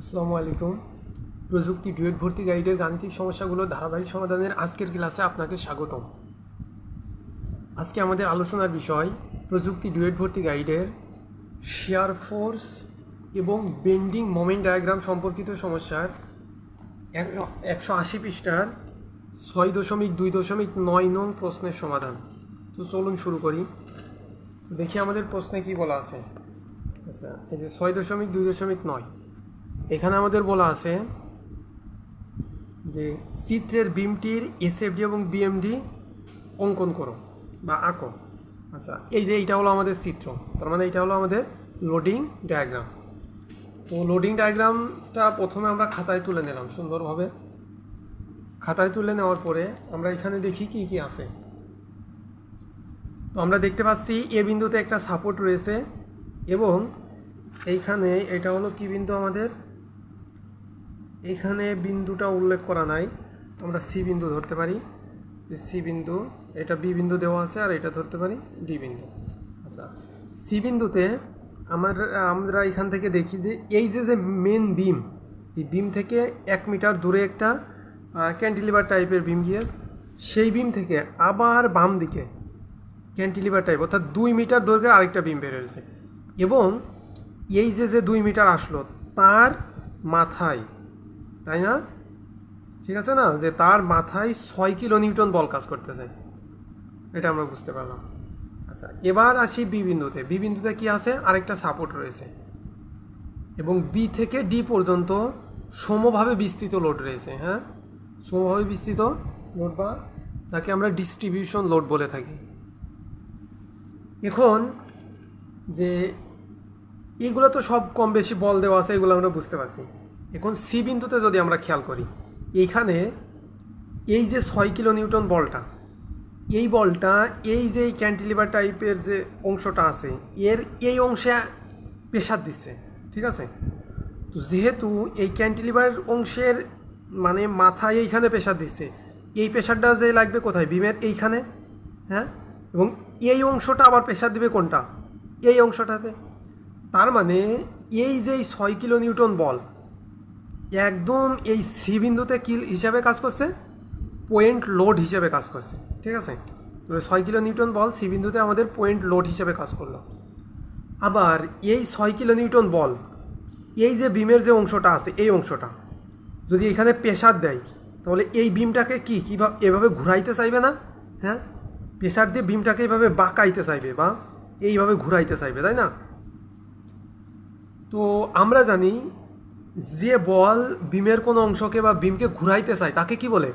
আসসালামু আলাইকুম। প্রযুক্তি ডুয়েট ভর্তি গাইডের গাণিতিক সমস্যাগুলো ধারাবাহিক সমাধানের আজকের ক্লাসে আপনাকে স্বাগতম। আজকে আমাদের আলোচনার বিষয় প্রযুক্তি ডুয়েট ভর্তি গাইডের শেয়ার ফোর্স এবং বেন্ডিং মোমেন্ট ডায়াগ্রাম সম্পর্কিত সমস্যার এক- একশো আশি পৃষ্ঠার ছয় দশমিক দুই দশমিক নয় নং প্রশ্নের সমাধান। তো চলুন শুরু করি। দেখি আমাদের প্রশ্নে কি বলা আছে। আচ্ছা এই যে ছয় দশমিক দুই দশমিক নয়। এখানে আমাদের বলা আছে যে চিত্রের বিমটির এসএফডি এবং বিএমডি অঙ্কন করো বা আঁকো। আচ্ছা এই যে এইটা হলো আমাদের চিত্র। তার মানে এইটা হলো আমাদের লোডিং ডায়াগ্রাম তো লোডিং ডায়াগ্রামটা প্রথমে আমরা খাতায় তুলে নিলাম সুন্দরভাবে। খাতায় তুলে নেওয়ার পরে আমরা এখানে দেখি কি কি আছে। তো আমরা দেখতে পাচ্ছি এ বিন্দুতে একটা সাপোর্ট রয়েছে এবং এইখানে এটা হলো কি বিন্দু আমাদের? এখানে বিন্দুটা উল্লেখ করা নাই। আমরা সি বিন্দু ধরতে পারি। সি বিন্দু, এটা বি বিন্দু দেওয়া আছে আর এটা ধরতে পারি ডি বিন্দু। আচ্ছা সি বিন্দুতে আমার, আমরা এখান থেকে দেখি যে এই যে যে মেন বিম এই বিম থেকে এক মিটার দূরে একটা ক্যান্টিলিভার টাইপের বিম গিয়েছে। সেই বিম থেকে আবার বাম দিকে ক্যান্টিলিভার টাইপ অর্থাৎ দুই মিটার দৈর্ঘ্যের আরেকটা বিম বের হয়েছে। এবং এই যে যে দুই মিটার আসলো, তার মাথায় তাই না? ঠিক আছে না? যে তার মাথায় ছয় কিলো নিউটন বল কাজ করতেছে। এটা আমরা বুঝতে পারলাম। আচ্ছা এবার আসি বি বিন্দুতে। বি বিন্দুতে কী আছে? আরেকটা সাপোর্ট রয়েছে। এবং বি থেকে ডি পর্যন্ত সমভাবে বিস্তৃত লোড রয়েছে হ্যাঁ? সমভাবে বিস্তৃত লোড বা যাকে আমরা ডিস্ট্রিবিউশন লোড বলে থাকি। এখন যে এইগুলো তো সব কম বেশি বল দেওয়া আছে, এগুলো আমরা বুঝতে পারছি। এখন সি বিন্দুতে যদি আমরা খেয়াল করি, এইখানে এই যে ছয় কিলো নিউটন বলটা, এই বলটা এই যে ক্যান্টিলিভার টাইপের যে অংশটা আছে, এর এই অংশে প্রেশার দিচ্ছে, ঠিক আছে? তো যেহেতু এই ক্যান্টিলিভার অংশের মানে মাথায় এইখানে প্রেশার দিচ্ছে, এই প্রেশারটা যে লাগবে কোথায়? বিমের এইখানে হ্যাঁ? এবং এই অংশটা আবার প্রেশার দিবে কোনটা? এই অংশটাতে। তার মানে এই যে ছয় কিলো নিউটন বল একদম এই সি বিন্দুতে কি হিসাবে কাজ করছে পয়েন্ট লোড হিসাবে কাজ করছে, ঠিক আছে? ছয় কিলো নিউটন বল সি বিন্দুতে আমাদের পয়েন্ট লোড হিসাবে কাজ করল। আবার এই ছয় কিলো নিউটন বল, এই যে বিমের যে অংশটা আছে, এই অংশটা, যদি এখানে প্রেশার দেয়, তাহলে এই বিমটাকে কি, কীভাবে, এভাবে ঘুরাইতে চাইবে না? হ্যাঁ? প্রেশার দিয়ে বিমটাকে এইভাবে বাঁকাইতে চাইবে বা এইভাবে ঘুরাইতে চাইবে, তাই না? তো আমরা জানি যে বল বিমের কোনো অংশকে বা বিমকে ঘুরাইতে চায়, তাকে কি বলে?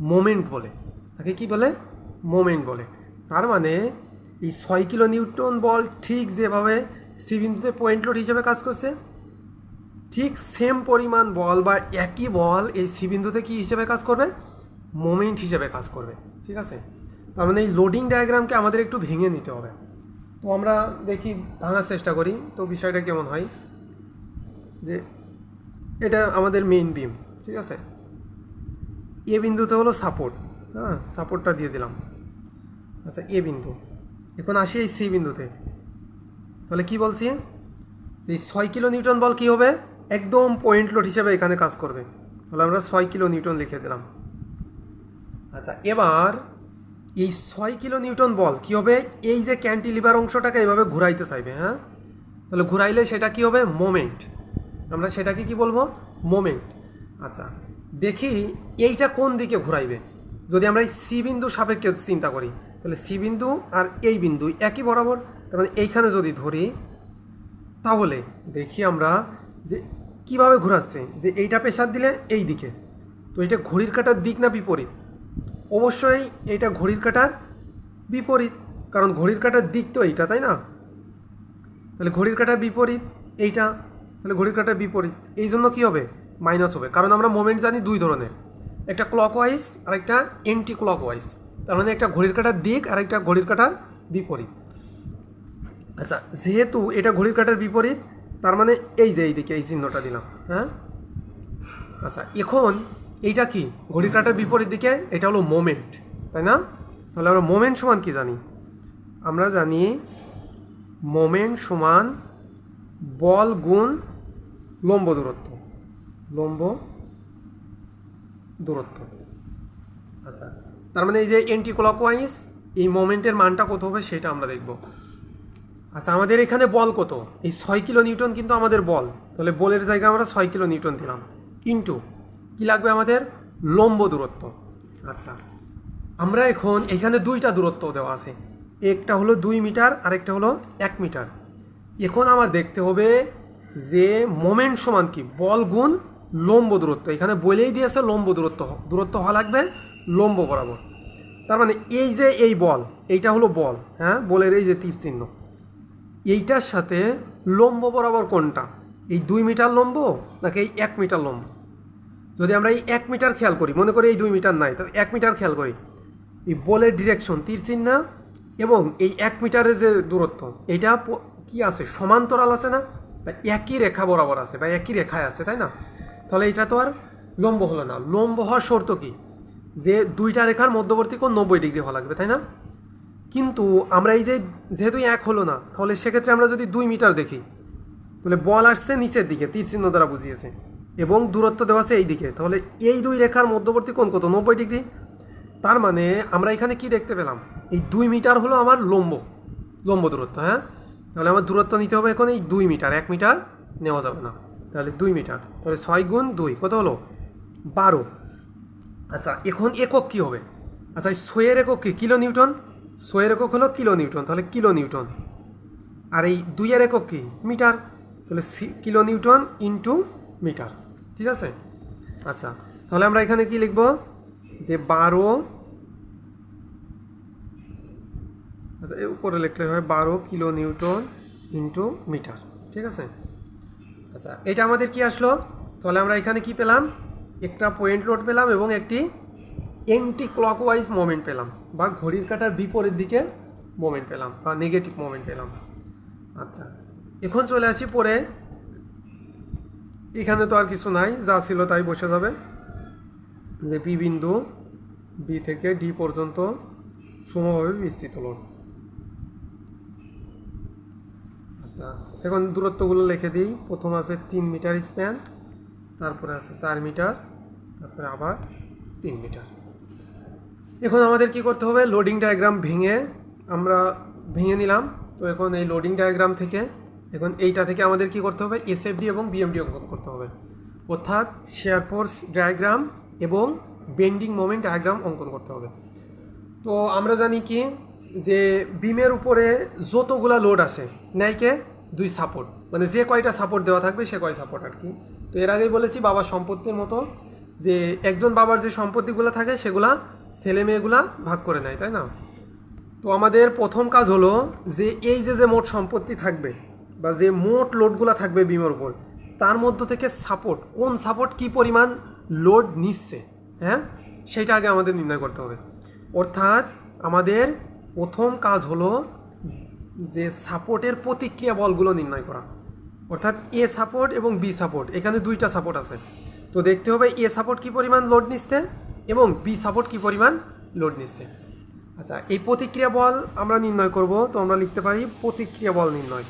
মোমেন্ট বলে। তাকে কি বলে? মোমেন্ট বলে। তার মানে এই ছয় কিলো নিউটন বল ঠিক যেভাবে সি বিন্দুতে পয়েন্ট লোড হিসেবে কাজ করছে, ঠিক সেম পরিমাণ বল বা একই বল এই সি বিন্দুতে কি হিসেবে কাজ করবে? মোমেন্ট হিসেবে কাজ করবে। ঠিক আছে? তার মানে এই লোডিং ডায়াগ্রামকে আমাদের একটু ভেঙে নিতে হবে। তো আমরা দেখি, ভাঙার চেষ্টা করি। তো বিষয়টা কেমন হয়? যে এটা আমাদের মেইন বিম ঠিক আছে? এ বিন্দুতে হলো সাপোর্ট হ্যাঁ? সাপোর্টটা দিয়ে দিলাম। আচ্ছা এ বিন্দু। এখন আসি এই সি বিন্দুতে। তাহলে কি বলছি? এই ছয় কিলো নিউটন বল কি হবে? একদম পয়েন্ট লোড হিসেবে এখানে কাজ করবে। তাহলে আমরা ছয় কিলো নিউটন লিখে দিলাম। আচ্ছা এবার এই ছয় কিলো নিউটন বল কি হবে? এই যে ক্যান্টিলিভার অংশটাকে এইভাবে ঘুরাইতে চাইবে হ্যাঁ? তাহলে ঘুরাইলে সেটা কি হবে? মোমেন্ট আমরা সেটাকে কি বলব? মোমেন্ট আচ্ছা দেখি এইটা কোন দিকে ঘুরাইবে? যদি আমরা এই সি বিন্দু সাপেক্ষে চিন্তা করি, তাহলে সি বিন্দু আর এই বিন্দু একই বরাবর? তার মানে এইখানে যদি ধরি, তাহলে দেখি আমরা যে কীভাবে ঘোরাচ্ছে, যে এইটা প্রেশার দিলে এই দিকে। তো এটা ঘড়ির কাটার দিক না বিপরীত? অবশ্যই এইটা ঘড়ির কাটার বিপরীত, কারণ ঘড়ির কাটার দিক তো এইটা, তাই না? তাহলে ঘড়ির কাটার বিপরীত এইটা তাহলে ঘড়ির কাটার বিপরীত। এই জন্য কী হবে? মাইনাস হবে। কারণ আমরা মোমেন্ট জানি দুই ধরনের। একটা ক্লক ওয়াইজ আর একটা এন্টি ক্লক ওয়াইজ তার মানে একটা ঘড়ির কাটার দিক আর একটা ঘড়ির কাটার বিপরীত। আচ্ছা যেহেতু এটা ঘড়ির কাটার বিপরীত, তার মানে এই যে এইদিকে এই চিহ্নটা দিলাম হ্যাঁ? আচ্ছা এখন এইটা কি? ঘড়ির কাটার বিপরীত দিকে, এটা হলো মোমেন্ট তাই না? তাহলে আমরা মোমেন্ট সমান কি জানি? আমরা জানি মোমেন্ট সমান বল গুণ লম্ব দূরত্ব। লম্ব দূরত্ব। আচ্ছা তার মানে এই যে এন্টি ক্লকওয়াইজ এই মোমেন্টের মানটা কত হবে সেটা আমরা দেখব। আচ্ছা আমাদের এখানে বল কত? এই ছয় কিলো নিউটন কিন্তু আমাদের বল। তাহলে বলের জায়গায় আমরা ছয় কিলো নিউটন দিলাম। ইন্টু কি লাগবে আমাদের? লম্ব দূরত্ব। আচ্ছা আমরা এখন এখানে দুইটা দূরত্ব দেওয়া আছে। একটা হলো দুই মিটার, আরেকটা হলো এক মিটার। এখন আমার দেখতে হবে যে মোমেন্ট সমান কি? বল গুণ লম্ব দূরত্ব। এখানে বলেই দিয়েছে লম্ব দূরত্ব দূরত্ব হওয়া লাগবে লম্ব বরাবর। তার মানে এই যে এই বল, এইটা হলো বল হ্যাঁ? বলের এই যে তীর চিহ্ন। এইটার সাথে লম্ব বরাবর কোনটা? এই দুই মিটার লম্ব নাকি এই এক মিটার লম্ব? যদি আমরা এই এক মিটার খেয়াল করি, মনে করি এই দুই মিটার নাই তো এক মিটার খেয়াল করি। এই বলের ডিরেকশন তীর চিহ্ন এবং এই এক মিটারের যে দূরত্ব, এটা কি আছে? সমান্তরাল আছে না? বা একই রেখা বরাবর আছে বা একই রেখায় আছে, তাই না? তাহলে এটা তো আর লম্ব হলো না। লম্ব হওয়ার শর্ত কি? যে দুইটা রেখার মধ্যবর্তী কোণ নব্বই ডিগ্রি হওয়া লাগবে, তাই না? কিন্তু আমরা এই যে যেহেতু এক হলো না, তাহলে সেক্ষেত্রে আমরা যদি দুই মিটার দেখি, তাহলে বল আসছে নিচের দিকে, তীর চিহ্ন দ্বারা বুঝিয়েছে, এবং দূরত্ব দেওয়া আছে এই দিকে। তাহলে এই দুই রেখার মধ্যবর্তী কোণ কত? নব্বই ডিগ্রি? তার মানে আমরা এখানে কি দেখতে পেলাম? এই দুই মিটার হলো আমার লম্ব লম্ব দূরত্ব হ্যাঁ? তাহলে আমার দূরত্ব নিতে হবে এখন এই দুই মিটার, এক মিটার নেওয়া যাবে না। তাহলে দুই মিটার, তাহলে ছয় গুণ দুই, কত হলো? বারো। আচ্ছা এখন একক কি হবে? আচ্ছা এই ছয়ের একক কি? কিলো নিউটন ছয়ের একক হলো কিলো নিউটন তাহলে কিলো নিউটন আর এই দুইয়ের একক কি? মিটার। তাহলে কিলো নিউটন ইন্টু মিটার। ঠিক আছে? আচ্ছা তাহলে আমরা এখানে কি লিখব? যে বারো আচ্ছা উপরে লিখলে হয় বারো কিলো নিউটন ইন্টু মিটার, ঠিক আছে? আচ্ছা এটা আমাদের কি আসলো? তাহলে আমরা এখানে কি পেলাম? একটা পয়েন্ট লোড পেলাম এবং একটি এন্টি ক্লকওয়াইজ মোমেন্ট পেলাম, বা ঘড়ির কাঁটার বিপরীত দিকে মোমেন্ট পেলাম, বা নেগেটিভ মোমেন্ট পেলাম। আচ্ছা এখন চলে আসি পরে। এখানে তো আর কিছু নাই, যা ছিল তাই বসে যাবে। যে পি বিন্দু বি থেকে ডি পর্যন্ত সমভাবে বিস্তৃত লোড আচ্ছা এখন দূরত্বগুলো লিখে দিই। প্রথম আছে তিন মিটার স্প্যান, তারপরে আছে চার মিটার, তারপরে আবার তিন মিটার। এখন আমাদের কি করতে হবে? লোডিং ডায়াগ্রাম ভেঙে আমরা ভেঙে নিলাম। তো এখন এই লোডিং ডায়াগ্রাম থেকে, এখন এইটা থেকে আমাদের কি করতে হবে? এসএফডি এবং বিএমডি অঙ্কন করতে হবে। অর্থাৎ শেয়ার ফোর্স ডায়াগ্রাম এবং বেন্ডিং মোমেন্ট ডায়াগ্রাম অঙ্কন করতে হবে। তো আমরা জানি কি? যে বিমের উপরে যতগুলা লোড আসে ন্যায়কে দুই সাপোর্ট মানে যে কয়টা সাপোর্ট দেওয়া থাকবে সে কয় সাপোর্ট আর কি। তো এর আগেই বলেছি বাবার সম্পত্তির মতো যে একজন বাবার যে সম্পত্তিগুলো থাকে সেগুলা ছেলে মেয়েগুলা ভাগ করে নেয়, তাই না? তো আমাদের প্রথম কাজ হলো যে এই যে যে মোট সম্পত্তি থাকবে বা যে মোট লোডগুলো থাকবে বিমের উপর, তার মধ্য থেকে সাপোর্ট কোন সাপোর্ট কি পরিমাণ লোড নিচ্ছে হ্যাঁ? সেটা আগে আমাদের নির্ণয় করতে হবে। অর্থাৎ আমাদের প্রথম কাজ হলো যে সাপোর্টের প্রতিক্রিয়া বলগুলো নির্ণয় করা। অর্থাৎ এ সাপোর্ট এবং বি সাপোর্ট, এখানে দুইটা সাপোর্ট আছে। তো দেখতে হবে এ সাপোর্ট কি পরিমাণ লোড নিচ্ছে এবং বি সাপোর্ট কি পরিমাণ লোড নিচ্ছে। আচ্ছা এই প্রতিক্রিয়া বল আমরা নির্ণয় করব, তো আমরা লিখতে পারি প্রতিক্রিয়া বল নির্ণয়।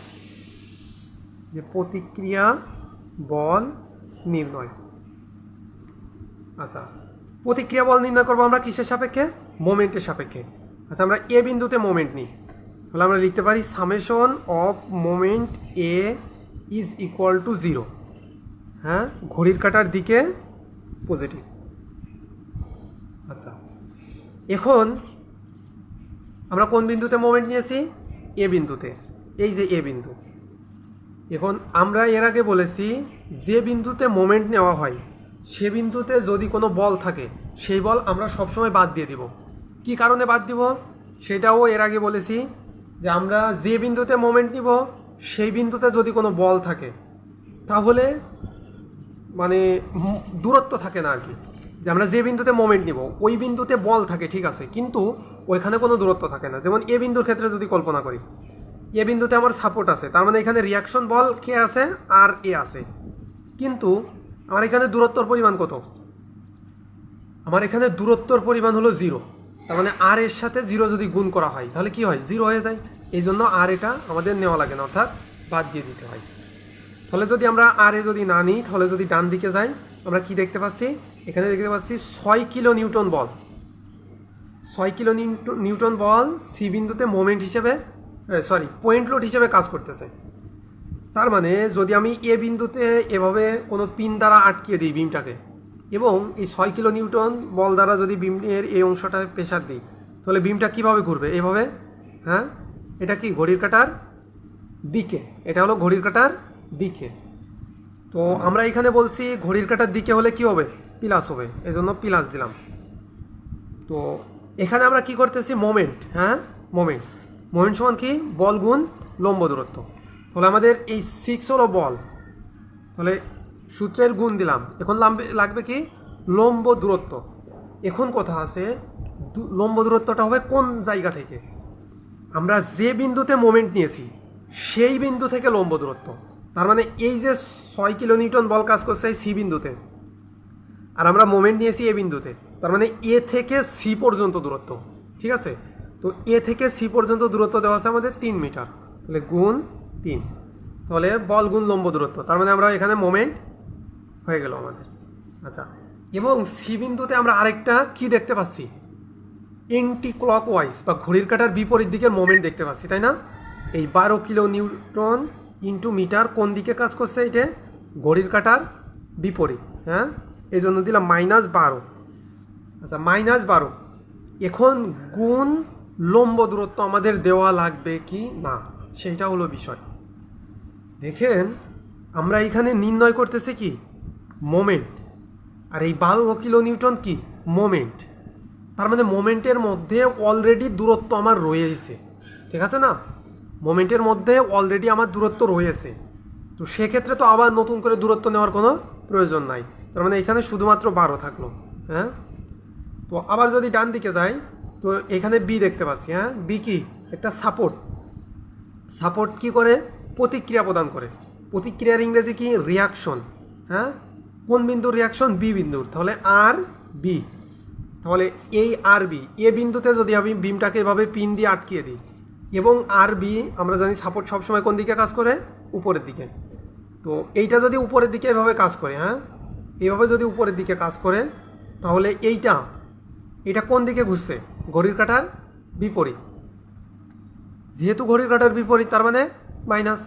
যে প্রতিক্রিয়া বল নির্ণয়। আচ্ছা প্রতিক্রিয়া বল নির্ণয় করব আমরা কিসের সাপেক্ষে? মোমেন্টের সাপেক্ষে। আচ্ছা আমরা এ বিন্দুতে মোমেন্ট নিই। তাহলে আমরা লিখতে পারি summation of moment A is equal to zero হ্যাঁ ঘড়ির কাটার দিকে পজিটিভ আচ্ছা এখন আমরা কোন বিন্দুতে মোমেন্ট নিয়েছি? এ বিন্দুতে। এই যে এ বিন্দু। এখন আমরা এর আগে বলেছি, যে বিন্দুতে মোমেন্ট নেওয়া হয়, সে বিন্দুতে যদি কোনো বল থাকে, সেই বল আমরা সবসময় বাদ দিয়ে দিব। কি কারণে বাদ দিব? সেটাও এর আগে বলেছি যে আমরা যে বিন্দুতে মোমেন্ট নিব, সেই বিন্দুতে যদি কোনো বল থাকে, তাহলে মানে দূরত্ব থাকে না আর কি যে আমরা যে বিন্দুতে মোমেন্ট নিব, ওই বিন্দুতে বল থাকে, ঠিক আছে। কিন্তু ওইখানে কোনো দূরত্ব থাকে না। যেমন এ বিন্দুর ক্ষেত্রে যদি কল্পনা করি, এ বিন্দুতে আমার সাপোর্ট আছে, তার মানে এখানে রিয়াকশন বল কে আছে? আর এ আছে। কিন্তু আমার এখানে দূরত্বর পরিমাণ কত? আমার এখানে দূরত্বর পরিমাণ হলো জিরো তার মানে আর এর সাথে জিরো যদি গুণ করা হয়, তাহলে কি হয়? জিরো হয়ে যায়। এই জন্য আর এটা আমাদের নেওয়া লাগে না, অর্থাৎ বাদ দিয়ে দিতে হয়। তাহলে যদি আমরা আর এ যদি না নিই, তাহলে যদি ডান দিকে যাই, আমরা কি দেখতে পাচ্ছি? এখানে দেখতে পাচ্ছি ছয় কিলো নিউটন বল। ছয় কিলো নিউটন- বল সি বিন্দুতে মোমেন্ট হিসেবে সরি পয়েন্ট লোড হিসেবে কাজ করতেছে। তার মানে যদি আমি এ বিন্দুতে এভাবে কোনো পিন দ্বারা আটকিয়ে দিই বিমটাকে এবং এই ছয় কিলো নিউটন বল দ্বারা যদি বিমের এই অংশটা প্রেশার দিই, তাহলে বিমটা কীভাবে ঘুরবে? এভাবে হ্যাঁ? এটা কি ঘড়ির কাটার দিকে? এটা হলো ঘড়ির কাটার দিকে। তো আমরা এখানে বলছি ঘড়ির কাটার দিকে হলে কি হবে? প্লাস হবে। এজন্য প্লাস দিলাম। তো এখানে আমরা কি করতেছি? মোমেন্ট হ্যাঁ? মোমেন্ট। মোমেন্ট সমান কি? বল গুণ লম্ব দূরত্ব। তাহলে আমাদের এই সিক্স হলো বল। তাহলে সূত্রের গুণ দিলাম। এখন লাগবে লাগবে কি? লম্ব দূরত্ব। এখন কথা আছে লম্ব দূরত্বটা হবে কোন জায়গা থেকে? আমরা যে বিন্দুতে মোমেন্ট নিয়েছি, সেই বিন্দু থেকে লম্ব দূরত্ব। তার মানে এই যে ছয় কিলো নিউটন বল কাজ করছে সি বিন্দুতে, আর আমরা মোমেন্ট নিয়েছি এ বিন্দুতে, তার মানে এ থেকে সি পর্যন্ত দূরত্ব। ঠিক আছে? তো এ থেকে সি পর্যন্ত দূরত্ব দেওয়া আছে আমাদের তিন মিটার। তাহলে গুণ তিন। তাহলে বল গুণ লম্ব দূরত্ব। তার মানে আমরা এখানে মোমেন্ট হয়ে গেল আমাদের। আচ্ছা এবং সি বিন্দুতে আমরা আরেকটা কি দেখতে পাচ্ছি? এন্টি ক্লক ওয়াইজ বা ঘড়ির কাটার বিপরীত দিকের মোমেন্ট দেখতে পাচ্ছি, তাই না? এই বারো কিলো নিউটন ইন্টু মিটার কোন দিকে কাজ করছে এটা? ঘড়ির কাটার বিপরীত হ্যাঁ? এই জন্য দিলাম মাইনাস বারো। আচ্ছা মাইনাস বারো। এখন গুণ লম্ব দূরত্ব আমাদের দেওয়া লাগবে কি? না, সেইটা হলো বিষয়। দেখেন, আমরা এখানে নির্ণয় করতেছি কি? মোমেন্ট। আর এই বারো কিলো নিউটন কি? মোমেন্ট। তার মানে মোমেন্টের মধ্যে অলরেডি দূরত্ব আমার রয়েছে। ঠিক আছে না? মোমেন্টের মধ্যে অলরেডি আমার দূরত্ব রয়েছে। তো সেক্ষেত্রে তো আবার নতুন করে দূরত্ব নেওয়ার কোনো প্রয়োজন নাই। তার মানে এখানে শুধুমাত্র বারো থাকল হ্যাঁ? তো আবার যদি ডান দিকে যাই, তো এখানে বি দেখতে পাচ্ছি হ্যাঁ? বি কি? একটা সাপোর্ট সাপোর্ট কি করে? প্রতিক্রিয়া প্রদান করে। প্রতিক্রিয়ার ইংরেজি কি? রিয়াকশন হ্যাঁ? কোন বিন্দুর রিয়াকশন বি বিন্দুর। তাহলে আর বি তাহলে এই আর বি এ বিন্দুতে যদি আমি বিমটাকে এভাবে পিন দিয়ে আটকিয়ে দিই, এবং আর বি আমরা জানি সাপোর্ট সবসময় কোন দিকে কাজ করে? উপরের দিকে। তো এইটা যদি উপরের দিকে এভাবে কাজ করে হ্যাঁ? এভাবে যদি উপরের দিকে কাজ করে, তাহলে এইটা, এটা কোন দিকে ঘুরছে? ঘড়ির কাটার বিপরীত। যেহেতু ঘড়ির কাটার বিপরীত, তার মানে মাইনাস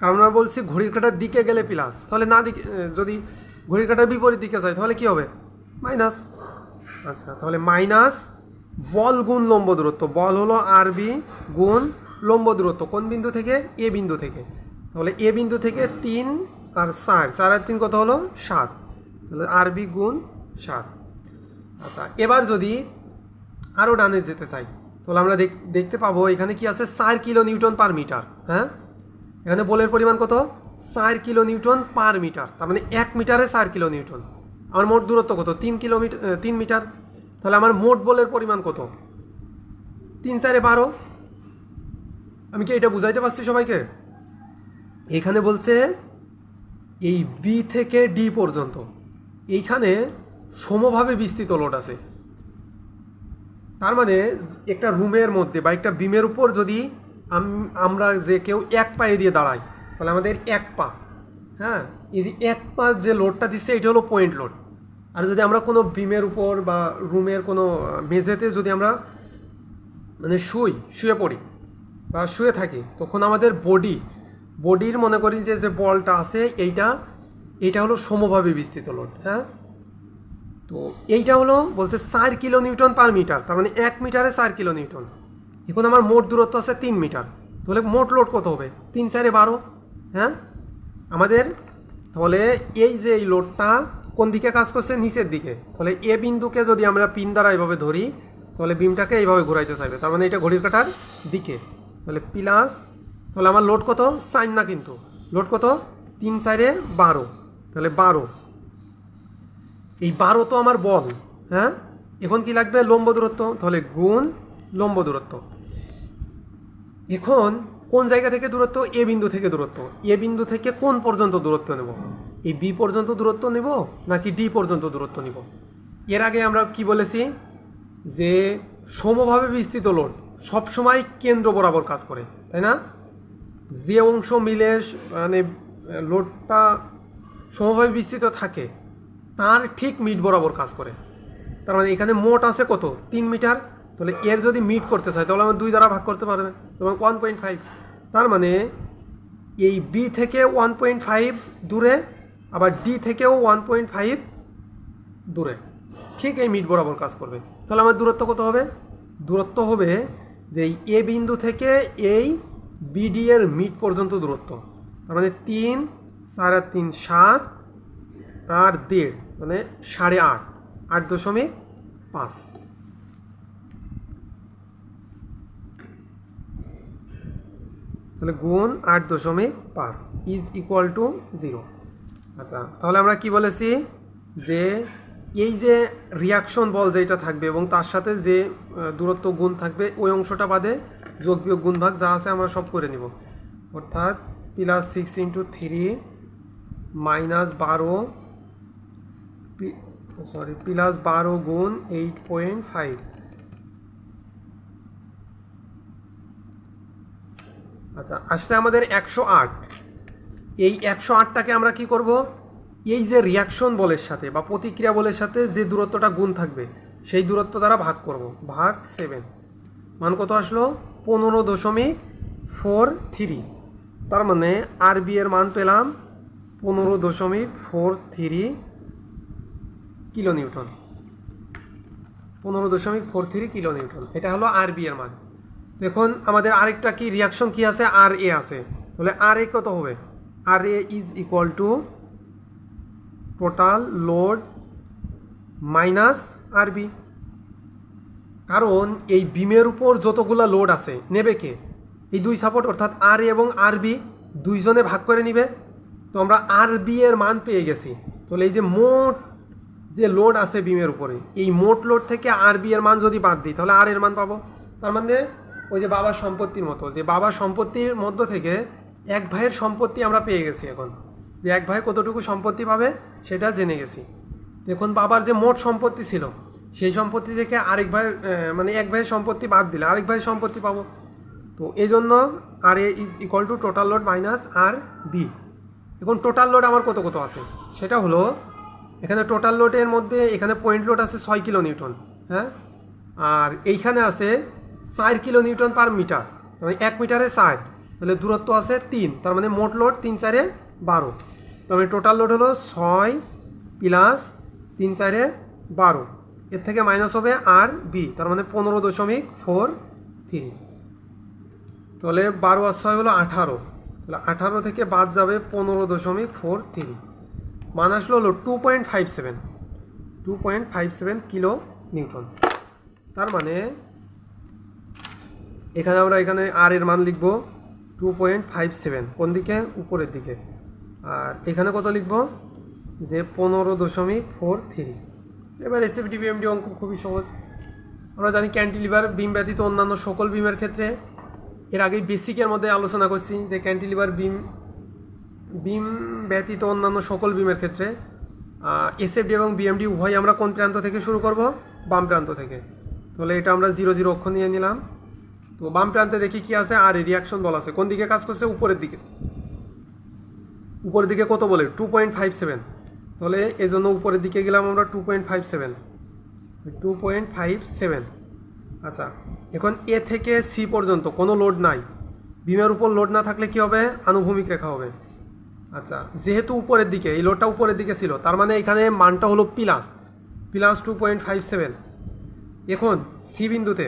কারণ আমরা বলছি ঘড়ির কাটার দিকে গেলে প্লাস তাহলে না দিকে, যদি ঘড়ির কাঁটার বিপরীত দিকে যায়, তাহলে কি হবে? মাইনাস। আচ্ছা তাহলে মাইনাস বল গুণ লম্ব দূরত্ব। বল হলো আর বি গুণ লম্ব দূরত্ব। কোন বিন্দু থেকে? এ বিন্দু থেকে। তাহলে এ বিন্দু থেকে তিন আর চার চার আর তিন কত হলো? সাত। তাহলে আর বি গুণ সাত। আচ্ছা এবার যদি আরও ডানে যেতে চাই, তাহলে আমরা দেখ- দেখতে পাবো এখানে কি আছে? চার কিলো নিউটন পার মিটার হ্যাঁ? এখানে বলের পরিমাণ কত? চার কিলো নিউটন পার মিটার, তার মানে এক মিটারে চার কিলো নিউটন আমার মোট দূরত্ব কত? তিন কিলোমিটার তিন মিটার। তাহলে আমার মোট বলের পরিমাণ কত? তিন চারে বারো। আমি কি এটা বুঝাইতে পারছি সবাইকে? এখানে বলছে এই বি থেকে ডি পর্যন্ত, এইখানে সমভাবে বিস্তৃত লোড আছে। তার মানে একটা রুমের মধ্যে বা একটা বিমের উপর যদি আম- আমরা যে কেউ এক পায়ে দিয়ে দাঁড়াই তাহলে আমাদের এক পা হ্যাঁ? এই যে এক পা যে লোডটা দিচ্ছে, এটা হলো পয়েন্ট লোড আর যদি আমরা কোনো বিমের উপর বা রুমের কোনো মেঝেতে যদি আমরা মানে শুই, শুয়ে পড়ি বা শুয়ে থাকি, তখন আমাদের বডি বডির মনে করি যে যে বলটা আছে, এইটা এইটা হলো সমভাবে বিস্তৃত লোড হ্যাঁ? তো এইটা হলো বলছে চার কিলো নিউটন পার মিটার, তার মানে এক মিটারে চার কিলো নিউটন এখন আমার মোট দূরত্ব আছে তিন মিটার, তাহলে মোট লোড কত হবে? তিন চারে বারো। হ্যাঁ? আমাদের তাহলে এই যে এই লোডটা কোন দিকে কাজ করছে? নিচের দিকে। তাহলে এ বিন্দুকে যদি আমরা পিন দ্বারা এইভাবে ধরি, তাহলে বিমটাকে এইভাবে ঘোরাইতে চাইবে। তার মানে এটা ঘড়ির কাটার দিকে। তাহলে প্লাস তাহলে আমার লোড কত? সাইন না কিন্তু। লোড কত? তিন চারে বারো। তাহলে বারো। এই বারো তো আমার বল হ্যাঁ? এখন কি লাগবে? লম্ব দূরত্ব। তাহলে গুণ লম্ব দূরত্ব। এখন কোন জায়গা থেকে দূরত্ব? এ বিন্দু থেকে দূরত্ব। এ বিন্দু থেকে কোন পর্যন্ত দূরত্ব নেব? এই বি পর্যন্ত দূরত্ব নেব নাকি ডি পর্যন্ত দূরত্ব নেব? এর আগে আমরা কি বলেছি? যে সমভাবে বিস্তৃত লোড সবসময় কেন্দ্র বরাবর কাজ করে, তাই না? যে অংশ মিলে মানে লোডটা সমভাবে বিস্তৃত থাকে, তার ঠিক মিট বরাবর কাজ করে। তার মানে এখানে মোট আছে কত? তিন মিটার। তাহলে এর যদি মিট করতে চায় তাহলে আমার দুই দ্বারা ভাগ করতে পারবে। তোমার ওয়ান পয়েন্ট ফাইভ তার মানে এই বি থেকে ওয়ান পয়েন্ট ফাইভ দূরে, আবার ডি থেকেও ওয়ান পয়েন্ট ফাইভ দূরে। ঠিক এই মিট বরাবর কাজ করবে। তাহলে আমার দূরত্ব কত হবে? দূরত্ব হবে যে এই এ বিন্দু থেকে এই বিডি এর মিট পর্যন্ত দূরত্ব। তার মানে তিন, সাড়ে তিন, সাত আর দেড় মানে সাড়ে আট আট দশমিক পাঁচ। তাহলে গুণ আট দশমিক পাঁচ ইজ ইকুয়াল টু জিরো আচ্ছা তাহলে আমরা কি বলেছি? যে এই যে রিয়াকশন বল যেটা থাকবে এবং তার সাথে যে দূরত্ব গুণ থাকবে, ওই অংশটা বাদে যোগ বিয়োগ গুণ ভাগ যা আছে আমরা সব করে নিব। অর্থাৎ plus six into three minus বারো সরি প্লাস বারো গুণ এইট পয়েন্ট ফাইভ আচ্ছা আসছে আমাদের একশো আট। এই একশো আটটাকে আমরা কি করব? এই যে রিয়াকশন বলের সাথে বা প্রতিক্রিয়া বলের সাথে যে দূরত্বটা গুণ থাকবে, সেই দূরত্ব দ্বারা ভাগ করব। ভাগ সেভেন মান কত আসলো? পনেরো দশমিক ফোর থ্রি তার মানে আর এর মান পেলাম পনেরো দশমিক ফোর থ্রি কিলো নিউটন পনেরো দশমিক ফোর থ্রি কিলো নিউটন এটা হলো আর এর মান। দেখুন, আমাদের আরেকটা কি রিয়াকশন কি আছে? আর এ আছে। তাহলে আর এ কত হবে? R A is equal to total load minus R B কারণ এই বিমের উপর যতগুলা লোড আছে, নেবে কে? এই দুই সাপোর্ট অর্থাৎ আর এ এবং আর বি দুইজনে ভাগ করে নিবে। তো আমরা আর বি এর মান পেয়ে গেছি। তাহলে এই যে মোট যে লোড আছে বিমের উপরে, এই মোট লোড থেকে আর বি এর মান যদি বাদ দিই, তাহলে আর এর মান পাবো। তার মানে ওই যে বাবার সম্পত্তির মতো, যে বাবার সম্পত্তির মধ্য থেকে এক ভাইয়ের সম্পত্তি আমরা পেয়ে গেছি এখন। যে এক ভাই কতটুকু সম্পত্তি পাবে সেটা জেনে গেছি। দেখুন, বাবার যে মোট সম্পত্তি ছিল, সেই সম্পত্তি থেকে আরেক ভাই মানে এক ভাইয়ের সম্পত্তি বাদ দিলে আরেক ভাইয়ের সম্পত্তি পাবো। তো এই জন্য R A is equal to total load minus R B. এখন টোটাল লোড আমার কত কত আছে? সেটা হলো, এখানে টোটাল লোডের মধ্যে এখানে পয়েন্ট লোড আছে ছয় কিলো নিউটন হ্যাঁ? আর এইখানে আছে চার কিলো নিউটন পার মিটার। মানে এক মিটারে চার। তাহলে দূরত্ব আছে তিন। তার মানে মোট লোড তিন চারে বারো। তার মানে টোটাল লোড হলো ছয় প্লাস তিন চারে বারো। এর থেকে মাইনাস হবে আর বি তার মানে পনেরো দশমিক ফোর থ্রি তাহলে বারো আর ছয় হলো আঠারো। তাহলে আঠারো থেকে বাদ যাবে পনেরো দশমিক ফোর থ্রি মান আসলো হলো two point five seven two point five seven kilo newton. তার মানে এখানে আমরা এখানে আর এর মান লিখব টু পয়েন্ট ফাইভ সেভেন কোন দিকে? উপরের দিকে। আর এখানে কত লিখব? যে পনেরো দশমিক ফোর থ্রি এবার এসএফডি বিএমডি অঙ্ক খুবই সহজ। আমরা জানি ক্যান্টিলিভার বিম ব্যতীত অন্যান্য সকল বিমের ক্ষেত্রে এর আগে বেসিকের মধ্যে আলোচনা করছি যে ক্যান্টিলিভার বিম বিম ব্যতীত অন্যান্য সকল বিমের ক্ষেত্রে এসএফডি এবং বিএমডি উভয় আমরা কোন প্রান্ত থেকে শুরু করব? বাম প্রান্ত থেকে। তাহলে এটা আমরা জিরো জিরো অক্ষর নিয়ে নিলাম। তো বাম প্রান্তে দেখি কি আছে? আর রিয়াকশন বল আছে। কোন দিকে কাজ করছে? উপরের দিকে। উপরের দিকে কত বলে? টু পয়েন্ট ফাইভ সেভেন তাহলে এই জন্য উপরের দিকে গেলাম আমরা two point five seven two point five seven আচ্ছা এখন এ থেকে সি পর্যন্ত কোনো লোড নাই। বিমের উপর লোড না থাকলে কি হবে? আনুভূমিক রেখা হবে। আচ্ছা যেহেতু উপরের দিকে, এই লোডটা উপরের দিকে ছিল, তার মানে এখানে মানটা হলো plus plus two point five seven এখন সি বিন্দুতে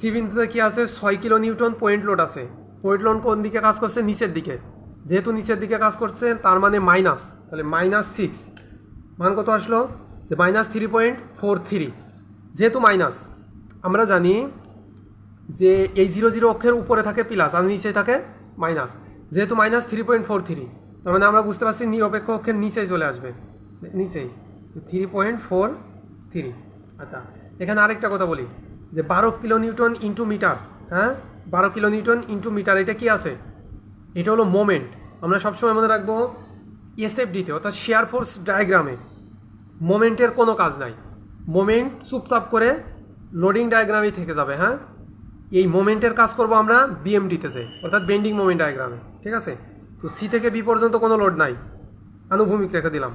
সি বিন্দুতে কি আছে ছয় কিলো নিউটন পয়েন্ট লোড আছে। পয়েন্ট লোড কোন দিকে কাজ করছে? নিচের দিকে। যেহেতু নিচের দিকে কাজ করছে, তার মানে মাইনাস। তাহলে মাইনাস সিক্স। মান কত আসলো? যে minus three point four three. যেহেতু মাইনাস, আমরা জানি যে এই জিরো জিরো অক্ষের উপরে থাকে প্লাস আর নিচে থাকে মাইনাস। যেহেতু minus three point four three, তার মানে আমরা বুঝতে পারছি নিরপেক্ষ অক্ষের নিচেই চলে আসবে। নিচেই। Three point four three. আচ্ছা এখানে আরেকটা কথা বলি। যে বারো কিলো নিউটন ইন্টু মিটার হ্যাঁ? বারো কিলো নিউটন ইন্টু মিটার এটা কি আছে? এটা হলো মোমেন্ট আমরা সবসময় মনে রাখব এসএফডিতে অর্থাৎ শেয়ার ফোর্স ডায়াগ্রামে মোমেন্টের কোনো কাজ নাই। মোমেন্ট চুপচাপ করে লোডিং ডায়াগ্রামই থেকে যাবে হ্যাঁ? এই মোমেন্টের কাজ করব আমরা বিএমডিতে যে, অর্থাৎ বেন্ডিং মোমেন্ট ডায়াগ্রামে ঠিক আছে? তো সি থেকে বি পর্যন্ত কোনো লোড নাই। আনুভূমিক রেখে দিলাম।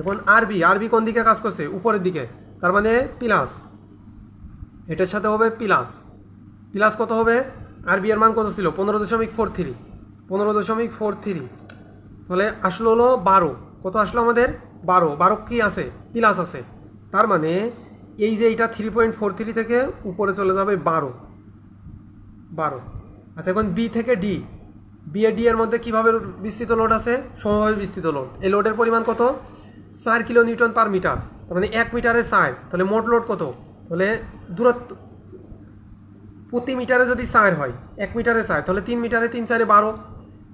এখন আরবি আরবি কোন দিকে কাজ করছে? উপরের দিকে, তার মানে প্লাস এটার সাথে হবে প্লাস প্লাস কত হবে? আরবি এর মান কত ছিল? পনেরো দশমিক ফোর থ্রি পনেরো দশমিক ফোর থ্রি তাহলে আসলো হলো বারো। কত আসলো আমাদের? বারো। বারো কি আছে? প্লাস আছে। তার মানে এই যে এইটা থ্রি পয়েন্ট ফোর থ্রি থেকে উপরে চলে যাবে বারো। বারো। আচ্ছা এখন বি থেকে ডি বি এ ডি এর মধ্যে কীভাবে বিস্তৃত লোড আছে? সমভাবে বিস্তৃত লোড এই লোডের পরিমাণ কত? চার কিলো নিউটন পার মিটার। তার মানে এক মিটারে চার তাহলে মোট লোড কত? তাহলে দূরত্ব, প্রতি মিটারে যদি চার হয়, এক মিটারে চার, তাহলে তিন মিটারে তিন, চারে বারো।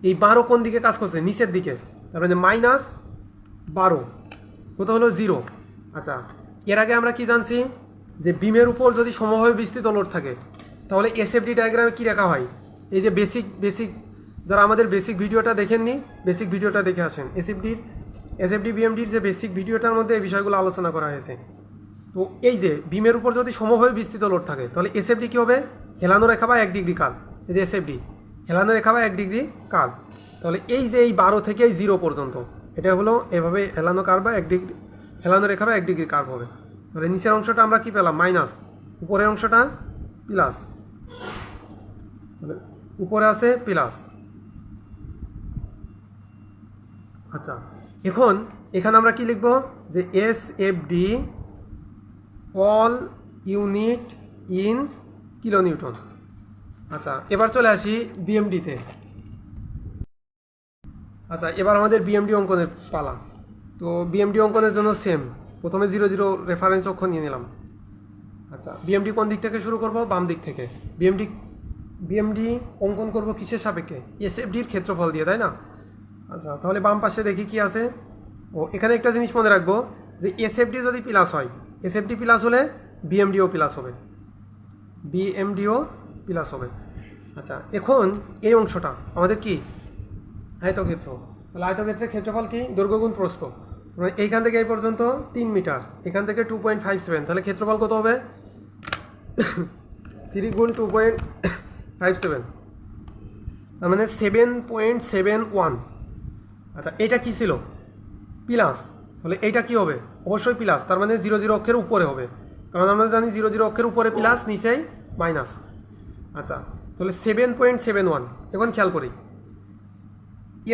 এই বারো কোন দিকে কাজ করছে? নিচের দিকে। তারপরে মানে মাইনাস বারো। কত হলো? জিরো। আচ্ছা এর আগে আমরা কি জানছি? যে বিমের উপর যদি সমভাবে বিস্তৃত লোড থাকে, তাহলে এসএফডি ডায়াগ্রামে কী রাখা হয়? এই যে বেসিক বেসিক যারা আমাদের বেসিক ভিডিওটা দেখেননি বেসিক ভিডিওটা দেখে আসেন। এসএফডির এসএফডি বিএমডির যে বেসিক ভিডিওটার মধ্যে এই বিষয়গুলো আলোচনা করা হয়েছে। তো এই যে বিমের উপর যদি সমভাবে বিস্তৃত লোড থাকে, তাহলে এসএফডি কী হবে? হেলানো রেখা বা এক ডিগ্রি কাল। এই যে এসএফডি হেলানো রেখা বা এক ডিগ্রি কাল। তাহলে এই যে এই বারো থেকে এই জিরো পর্যন্ত, এটা হলো এভাবে হেলানো কার বা এক ডিগ্রি, হেলানো রেখা বা এক ডিগ্রি কার্ভ হবে। তাহলে নিচের অংশটা আমরা কি পেলাম? মাইনাস। উপরের অংশটা প্লাস। উপরে আছে প্লাস। আচ্ছা এখন এখানে আমরা কি লিখব? যে S F D all unit in kilo newton আচ্ছা এবার চলে আসি বিএমডিতে আচ্ছা এবার আমাদের বিএমডি অঙ্কনের পালা। তো বিএমডি অঙ্কনের জন্য সেম প্রথমে জিরো জিরো রেফারেন্স অক্ষর নিয়ে নিলাম। আচ্ছা বিএমডি কোন দিক থেকে শুরু করব? বাম দিক থেকে। বিএমডি বিএমডি অঙ্কন করব কিসের সাপেক্ষে? এসএফডির ক্ষেত্রফল দিয়ে, তাই না? আচ্ছা তাহলে বাম পাশে দেখি কি আছে। ও, এখানে একটা জিনিস মনে রাখব যে এসএফডি যদি প্লাস হয় এসএফডি প্লাস হলে বিএমডিও প্লাস হবে। বিএমডিও প্লাস হবে। আচ্ছা এখন এই অংশটা আমাদের কি? আয়তক্ষেত্র। তাহলে আয়তক্ষেত্রের ক্ষেত্রফল কি? দৈর্ঘ্যগুণ প্রস্থ। এইখান থেকে এই পর্যন্ত তিন মিটার, এখান থেকে টু পয়েন্ট ফাইভ সেভেন তাহলে ক্ষেত্রফল কত হবে? থ্রি গুণ টু পয়েন্ট ফাইভ সেভেন তার মানে সেভেন পয়েন্ট সেভেন ওয়ান আচ্ছা এটা কি ছিল? প্লাস তাহলে এইটা কি হবে? অবশ্যই প্লাস তার মানে জিরো জিরো অক্ষের উপরে হবে। কারণ আমরা জানি জিরো জিরো অক্ষের উপরে প্লাস নিচেই মাইনাস আচ্ছা তাহলে সেভেন পয়েন্ট সেভেন ওয়ান এখন খেয়াল করি।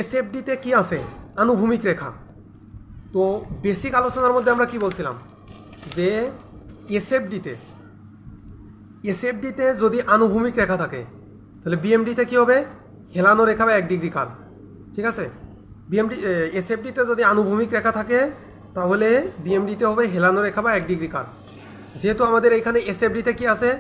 এসএফডিতে কি আছে? আনুভূমিক রেখা। তো বেসিক আলোচনার মধ্যে আমরা কি বলছিলাম? যে এসএফডিতে এসএফডিতে যদি আনুভূমিক রেখা থাকে, তাহলে বিএমডিতে কি হবে? হেলানো রেখা বা এক ডিগ্রি কাল ঠিক আছে? বিএমডি এসএফডিতে যদি আনুভূমিক রেখা থাকে, তাহলে বিএমডিতে হবে হেলানো রেখা বা এক ডিগ্রি কাল যেহেতু আমাদের এখানে এসএফডিতে কি আছে?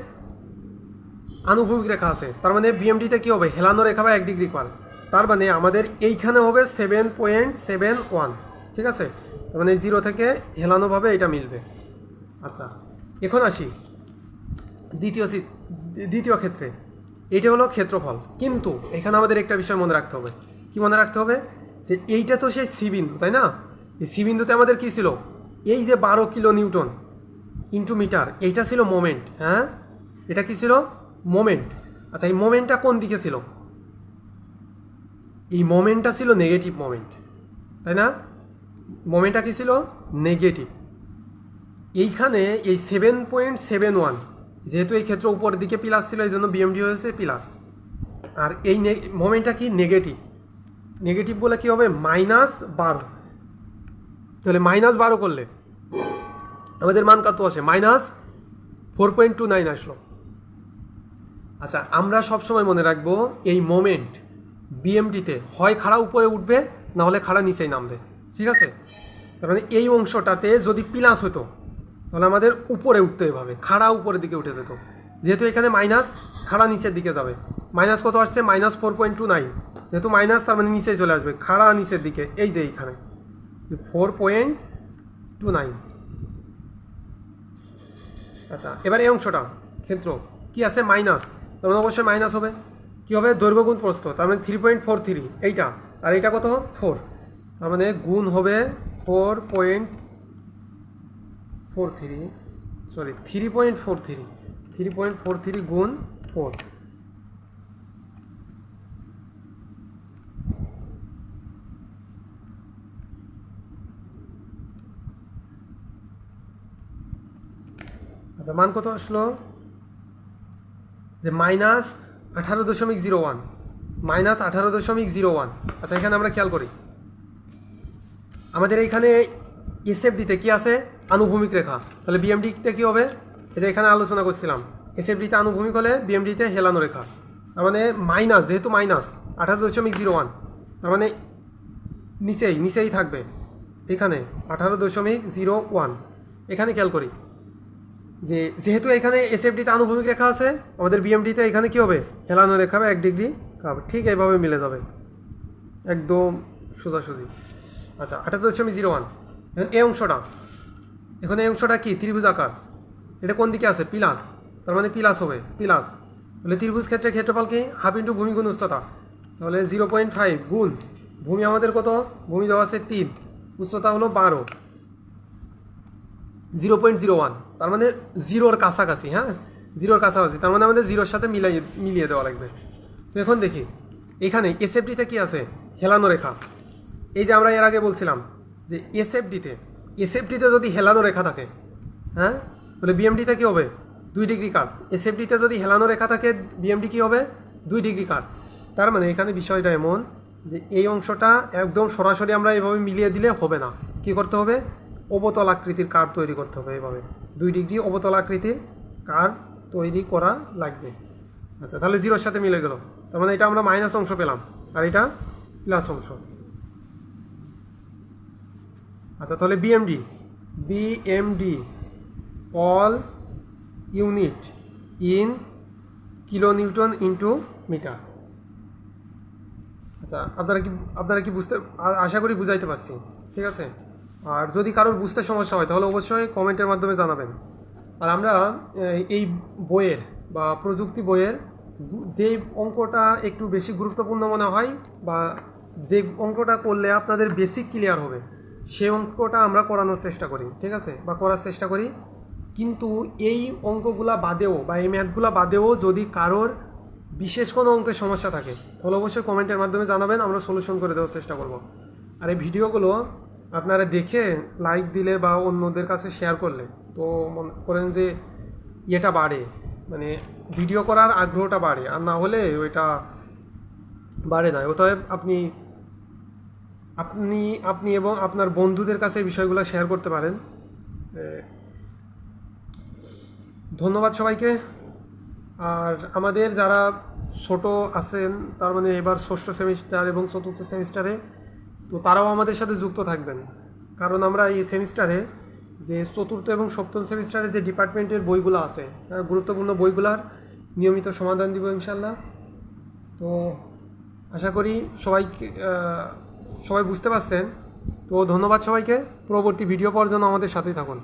আনুভূমিক রেখা আছে। তার মানে বিএমডিতে কি হবে? হেলানো রেখা বা এক ডিগ্রি কাল তার মানে আমাদের এইখানে হবে সেভেন পয়েন্ট সেভেন ওয়ান ঠিক আছে? তার মানে জিরো থেকে হেলানোভাবে এটা মিলবে। আচ্ছা এখন আসি। দ্বিতীয় দ্বিতীয় ক্ষেত্রে। এটা হলো ক্ষেত্রফল। কিন্তু এখানে আমাদের একটা বিষয় মনে রাখতে হবে। কি মনে রাখতে হবে? যে এইটা তো সেই সি বিন্দু, তাই না? এই সি বিন্দুতে আমাদের কি ছিল? এই যে বারো কিলো নিউটন ইন্টু মিটার এইটা ছিল মোমেন্ট হ্যাঁ? এটা কি ছিল? মোমেন্ট আচ্ছা এই মোমেন্টটা কোন দিকে ছিল? এই মোমেন্টটা ছিল নেগেটিভ মোমেন্ট তাই না? মোমেন্টটা কি ছিল? নেগেটিভ এইখানে এই সেভেন পয়েন্ট সেভেন ওয়ান যেহেতু এই ক্ষেত্র উপরের দিকে প্লাস ছিল, এই জন্য বিএমডি হয়েছে প্লাস আর এই মোমেন্টটা কি? নেগেটিভ নেগেটিভ বলে কি হবে? মাইনাস বারো। তাহলে মাইনাস বারো করলে? আমাদের মান কত আসে? Minus four point two nine আসলো। আচ্ছা আমরা সবসময় মনে রাখব, এই মোমেন্ট বিএমডিতে হয় খাড়া উপরে উঠবে, না হলে খাড়া নিচেই নামবে। ঠিক আছে? তার মানে এই অংশটাতে যদি প্লাস হতো, তাহলে আমাদের উপরে উঠতে এভাবে খাড়া উপরের দিকে উঠে যেত। যেহেতু এখানে মাইনাস, খাড়া নিচের দিকে যাবে। মাইনাস কত আসছে? Minus four point two nine যেহেতু মাইনাস তার মানে নিচেই চলে আসবে। খাড়া নিচের দিকে, এই যে এইখানে। ফোর পয়েন্ট টু নাইন আচ্ছা এবার এই অংশটা, ক্ষেত্র। কি আছে? মাইনাস তার মানে অবশ্যই মাইনাস হবে। কী হবে? দৈর্ঘ্য গুণ তার মানে থ্রি পয়েন্ট ফোর থ্রি এইটা। আর এইটা কত? ফোর তার মানে গুণ হবে four point four three sorry three point four three three point four three গুণ ফোর আচ্ছা মান কত আসলো? যে মাইনাস আঠারো দশমিক জিরো ওয়ান। মাইনাস আঠারো দশমিক জিরো ওয়ান। আচ্ছা এখানে আমরা খেয়াল করি। আমাদের এইখানে এসএফডিতে কি আছে? আনুভূমিক রেখা। তাহলে বিএমডিতে কি হবে? এটা এখানে আলোচনা করছিলাম। এসএফডিতে আনুভূমিক হলে বিএমডিতে হেলানো রেখা। তার মানে মাইনাস, যেহেতু মাইনাস, আঠারো দশমিক জিরো ওয়ান। তার মানে নিচেই নিচেই থাকবে। এখানে আঠারো দশমিক জিরো ওয়ান। এখানে খেয়াল করি। যে যেহেতু এখানে এসএফডিতে আনুভূমিক রেখা আছে, আমাদের বিএমডিতে এখানে কি হবে? হেলানো রেখা হবে এক ডিগ্রি হবে ঠিক এইভাবে মিলে যাবে। একদম সোজাসুজি। আচ্ছা আঠারো দশমিক জিরো ওয়ান। এই অংশটা, এখন এই অংশটা কি? ত্রিভুজ আকার। এটা কোন দিকে আছে? পিলাস। তার মানে পিলাস হবে, পিলাস। তাহলে ত্রিভুজ ক্ষেত্রে ক্ষেত্রফল কি? হাফ ইন্টু ভূমি গুণ উচ্চতা তাহলে জিরো পয়েন্ট ফাইভ গুণ। ভূমি আমাদের কত? ভূমি দেওয়া আছে তিন। উচ্চতা হলো বারো। Zero point zero one. তার মানে জিরোর কাছাকাছি হ্যাঁ? জিরোর কাছাকাছি, তার মানে আমাদের জিরোর সাথে মিলাই, মিলিয়ে দেওয়া লাগবে। তো এখন দেখি, এখানে এসএফডিতে কি আছে? হেলানো রেখা। এই যে আমরা এর আগে বলছিলাম যে এসএফডিতে এসএফডিতে যদি হেলানো রেখা থাকে হ্যাঁ? তাহলে বিএমডিতে কী হবে? দুই ডিগ্রি কার এসএফডিতে যদি হেলানো রেখা থাকে, বিএমডি কী হবে? দুই ডিগ্রি কার তার মানে এখানে বিষয়টা এমন যে এই অংশটা একদম সরাসরি আমরা এভাবে মিলিয়ে দিলে হবে না। কি করতে হবে? অবতল আকৃতির কার তৈরি করতে হবে এভাবে। দুই ডিগ্রি অবতল আকৃতির কার তৈরি করা লাগবে। আচ্ছা তাহলে জিরোর সাথে মিলে গেল। তার মানে এটা আমরা মাইনাস অংশ পেলাম, আর এটা প্লাস অংশ। আচ্ছা তাহলে BMD BMD all unit in kilo newton into metre আচ্ছা আপনারা কি আপনারা কি বুঝতে আশা করি বুঝাইতে পারছি। ঠিক আছে? আর যদি কারোর বুঝতে সমস্যা হয়, তাহলে অবশ্যই কমেন্টের মাধ্যমে জানাবেন। আর আমরা এই- বইয়ের বা প্রযুক্তি বইয়ের যে অঙ্কটা একটু বেশি গুরুত্বপূর্ণ মনে হয় বা যে অঙ্কটা করলে আপনাদের বেসিক ক্লিয়ার হবে সেই অঙ্কটা আমরা করানোর চেষ্টা করি, ঠিক আছে? বা করার চেষ্টা করি। কিন্তু এই অঙ্কগুলা বাদেও বা এই ম্যাথগুলা বাদেও যদি কারোর বিশেষ কোনো অঙ্কের সমস্যা থাকে, তাহলে অবশ্যই কমেন্টের মাধ্যমে জানাবেন, আমরা সলিউশন করে দেওয়ার চেষ্টা করব। আর এই ভিডিওগুলো আপনারা দেখে লাইক দিলে বা অন্যদের কাছে শেয়ার করলে, তো মনে করেন যে ইয়েটা বাড়ে মানে ভিডিও করার আগ্রহটা বাড়ে, আর না হলে ওইটা বাড়ে না। অতএব আপনি আপনি আপনি এবং আপনার বন্ধুদের কাছে বিষয়গুলো শেয়ার করতে পারেন। ধন্যবাদ সবাইকে। আর আমাদের যারা ছোট আছেন, তার মানে এবার ষষ্ঠ সেমিস্টার এবং চতুর্থ সেমিস্টারে তো তারাও আমাদের সাথে যুক্ত থাকবেন। কারণ আমরা এই সেমিস্টারে যে চতুর্থ এবং সপ্তম সেমিস্টারে যে ডিপার্টমেন্টের বইগুলো আছে গুরুত্বপূর্ণ বইগুলার নিয়মিত সমাধান দিব ইনশাল্লাহ তো আশা করি সবাই সবাই বুঝতে পারছেন। তো ধন্যবাদ সবাইকে। পরবর্তী ভিডিও পাওয়ার জন্য আমাদের সাথেই থাকুন।